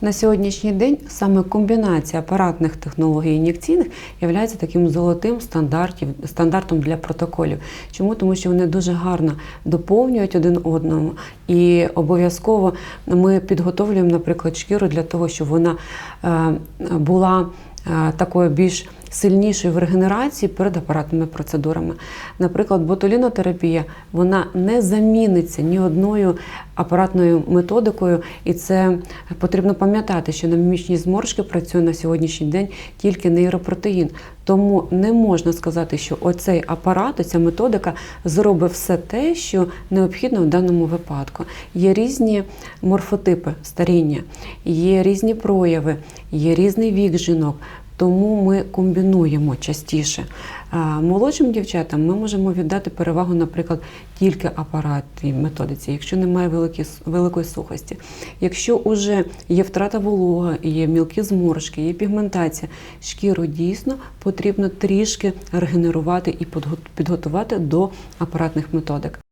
На сьогоднішній день саме комбінація апаратних технологій ін'єкційних є таким золотим стандартів, стандартом для протоколів. Чому? Тому що вони дуже гарно доповнюють один одному, і обов'язково ми підготовлюємо, наприклад, шкіру для того, щоб вона е, була е, такою більш сильнішою в регенерації перед апаратними процедурами. Наприклад, ботулінотерапія вона не заміниться ні одною апаратною методикою, і це потрібно пам'ятати, що на мімічні зморшки працює на сьогоднішній день тільки нейропротеїн. Тому не можна сказати, що оцей апарат, оця методика зробить все те, що необхідно в даному випадку. Є різні морфотипи старіння, є різні прояви, є різний вік жінок. Тому ми комбінуємо частіше. Молодшим дівчатам ми можемо віддати перевагу, наприклад, тільки апаратній методиці, якщо немає великої сухості. Якщо вже є втрата волога, є мілкі зморшки, є пігментація, шкіру дійсно потрібно трішки регенерувати і підготувати до апаратних методик.